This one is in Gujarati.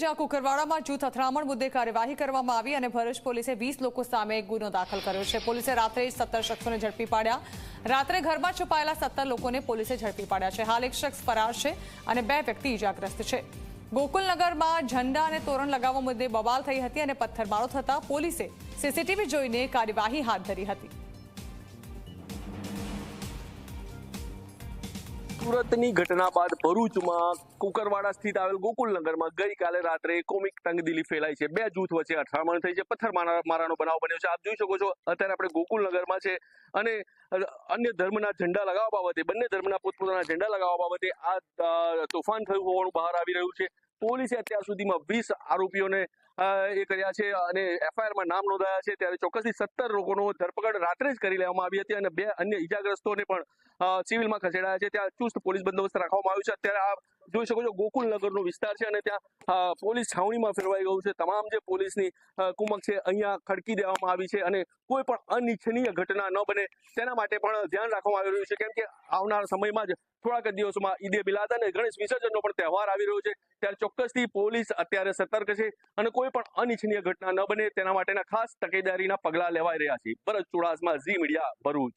જ્યાં કુકરવાડામાં જૂથ અથડામણ મુદ્દે કાર્યવાહી કરવામાં આવી અને ભરૂચ પોલીસે વીસ લોકો સામે ગુનો દાખલ કર્યો છે. પોલીસે રાત્રે સત્તર શખ્સોને ઝડપી પાડ્યા. રાત્રે ઘરમાં છુપાયેલા સત્તર લોકોને પોલીસે ઝડપી પાડ્યા છે. હાલ એક શખ્સ ફરાર છે અને બે વ્યક્તિ ઇજાગ્રસ્ત છે. ગોકુલનગરમાં ઝંડા અને તોરણ લગાવવા મુદ્દે બવાલ થઈ હતી અને પથ્થરમારો થતા પોલીસે સીસીટીવી જોઈને કાર્યવાહી હાથ ધરી હતી. સુરતની ઘટના બાદ ભરૂચમાં કુકરવાડા સ્થિત આવેલ ગોકુલનગરમાં ગઈકાલે રાત્રે કોમિક તંગદિલી ફેલાઈ છે. બે જૂથ વચ્ચે અથડામણ થઈ છે. પથ્થર મારા- મારાનો બનાવ બન્યો છે. આપ જોઈ શકો છો, અત્યારે આપણે ગોકુલનગરમાં છે અને અન્ય ધર્મના ઝંડા લગાવવા બાબતે, બંને ધર્મના પોતપોતાના ઝંડા લગાવવા બાબતે આ તોફાન થયું હોવાનું બહાર આવી રહ્યું છે. પોલીસે અત્યાર સુધીમાં વીસ આરોપીઓને એ કર્યા છે અને એફઆઈઆરમાં નામ નોંધાયા છે. ત્યારે ચોક્કસથી સત્તર લોકોનો ધરપકડ રાત્રે જ કરી લેવામાં આવી હતી અને બે અન્ય ઇજાગ્રસ્તોને પણ સિવિલમાં ખસેડાયા છે. ત્યાં ચુસ્ત પોલીસ બંદોબસ્ત રાખવામાં આવ્યો છે. અત્યારે આ જોઈ શકો છો ગોકુલનગરનો વિસ્તાર છે અને ત્યાં પોલીસ છાવણીમાં ફેરવાઈ ગયું છે. તમામ જે પોલીસની કુમક છે અહીંયા ખડકી દેવામાં આવી છે અને કોઈ પણ અનિચ્છનીય ઘટના ન બને તેના માટે પણ ધ્યાન રાખવામાં આવી રહ્યું છે. કેમ કે આવનાર સમયમાં જ થોડાક દિવસોમાં ઈદે મિલાદ અને ગણેશ વિસર્જનનો પણ તહેવાર આવી રહ્યો છે. ત્યારે ચોક્કસથી પોલીસ અત્યારે સતર્ક છે અને કોઈ પણ અનિચ્છનીય ઘટના ન બને તેના માટેના ખાસ તકેદારીના પગલાં લેવાઈ રહ્યા છે. ભરત ચુડાસમા, ઝી મીડિયા, ભરૂચ.